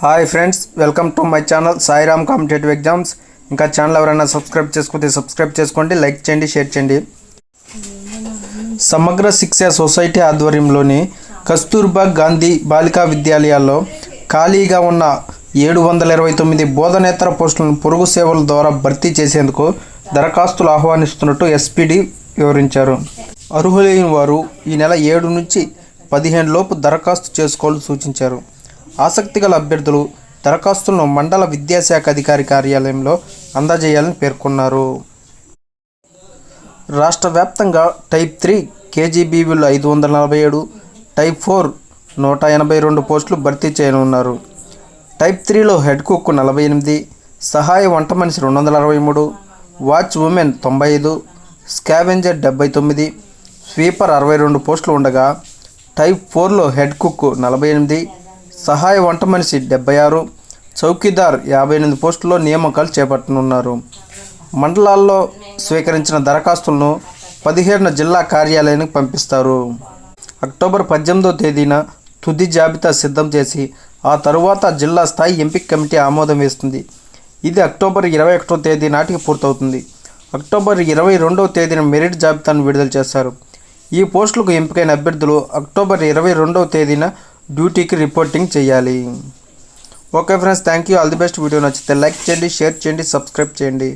Hi friends welcome to my channel Sairam competitive exams. ఇంకా channel ఎవరైనా subscribe చేసుకుంటే subscribe చేసుకోండి లైక్ చేయండి షేర్ చేయండి. సమగ్ర శిక్ష సొసైటీ ఆధ్వర్యంలోని కస్తూర్బా గాంధీ బాలికా విద్యాలయాల్లో ఖాళీగా ఉన్న ఏడు వందల ఇరవై తొమ్మిది బోధనేతర పోస్టులను పొరుగు సేవల ద్వారా భర్తీ చేసేందుకు దరఖాస్తులు ఆహ్వానిస్తున్నట్టు ఎస్పీడి వివరించారు. అర్హులైన వారు ఈ నెల ఏడు నుంచి పదిహేను లోపు దరఖాస్తు చేసుకోవాలని సూచించారు. ఆసక్తి గల అభ్యర్థులు దరఖాస్తులను మండల విద్యాశాఖ అధికారి కార్యాలయంలో అందజేయాలని పేర్కొన్నారు. రాష్ట్ర వ్యాప్తంగా టైప్ త్రీ కేజీబీవీలు ఐదు వందల నలభై ఏడు టైప్ ఫోర్ నూట ఎనభై రెండు పోస్టులు భర్తీ చేయనున్నారు. టైప్ త్రీలో హెడ్ కుక్ నలభై ఎనిమిది సహాయ వంట మనిషి రెండు వందల అరవై మూడు వాచ్ ఉమెన్ తొంభై ఐదు స్కావెంజర్ డెబ్బై తొమ్మిది స్వీపర్ అరవై రెండు పోస్టులు ఉండగా టైప్ ఫోర్లో హెడ్ కుక్ నలభై ఎనిమిది సహాయ వంట మనిషి డెబ్బై ఆరు చౌకీదార్ యాభై ఎనిమిది పోస్టుల్లో నియామకాలు చేపట్టనున్నారు. మండలాల్లో స్వీకరించిన దరఖాస్తులను పదిహేడున జిల్లా కార్యాలయానికి పంపిస్తారు. అక్టోబర్ పద్దెనిమిదో తేదీన తుది జాబితా సిద్ధం చేసి ఆ తరువాత జిల్లా స్థాయి ఎంపిక కమిటీ ఆమోదం వేస్తుంది. ఇది అక్టోబర్ ఇరవై ఒకటో తేదీ నాటికి పూర్తవుతుంది. అక్టోబర్ ఇరవై రెండవ తేదీన మెరిట్ జాబితాను విడుదల చేస్తారు. ఈ పోస్టులకు ఎంపికైన అభ్యర్థులు అక్టోబర్ ఇరవై రెండవ తేదీన డ్యూటీకి రిపోర్టింగ్ చేయాలి. Okay friends thank you all the best. Video నచ్చితే లైక్ చేయండి షేర్ చేయండి సబ్స్క్రైబ్ చేయండి.